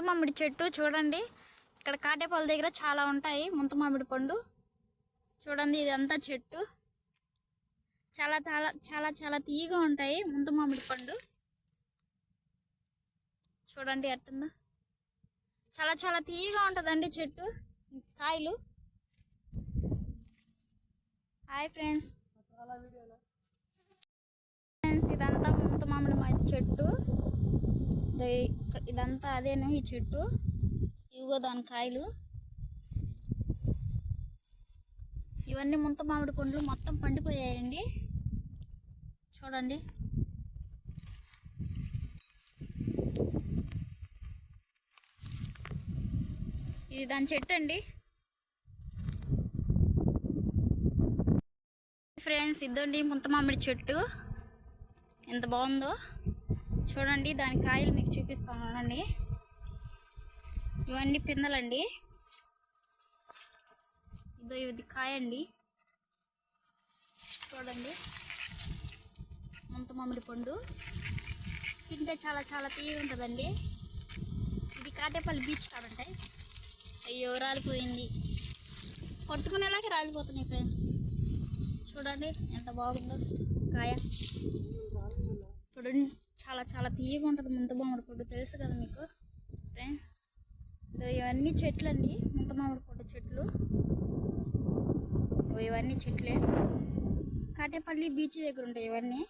ముంత మామిడి చెట్టు చూడండి. ఇక్కడ కాటేపల్లి దగ్గర చాలా ఉంటాయి. ముంత మామిడి పండు. చూడండి ఇదంతా చెట్టు. చాలా చాలా చాలా చాలా తీయగా ఉంటాయి ముంత మామిడి పండు. చూడండి ఎట్టుందో. చాలా చాలా తీయగా ఉంటుందండి చెట్టు. కాయలు. Hi friends. ఫ్రెండ్స్ ఇదంతా ముంత మామిడి చెట్టు. ఇదంతా అదేను ఈ చెట్టు. ఇవిగో దాని కాయలు. ఇవన్నీ ముంత మామిడి పండ్లు మొత్తం పండిపోయాయండి. చూడండి. ఇది దాని చెట్టు అండి ఫ్రెండ్స్ ఇదండి ముంత మామిడి చెట్టు. ఎంత బాగుందో. చూడండి దాని కాయలు మీకు చూపిస్తాను చూడండి ఇవన్నీ పిందలండి ఇదో ఇది కాయ అండి చూడండి. ముంత మామిడి పండు. తింటే చాలా చాలా తీయగా ఉంటుందండి. ఇది కాటేపల్లి బీచ్ కాడంటాయి అయ్యో రాలిపోయింది. కొట్టుకునేలాగే రాలిపోతున్నాయి ఫ్రెండ్స్ చూడండి ఎంత బాగుందో కాయ. చాలా తీయగా ఉంటుంది ముంత మామిడి పొట్టు తెలుసు కదా మీకు? ఫ్రెండ్స్ ఇవన్నీ చెట్లు అండి ముంత మామిడి పొట్టు చెట్లు. ఇవన్నీ చెట్లే. కాటేపల్లి బీచ్ దగ్గర ఉంటాయి ఇవన్నీ.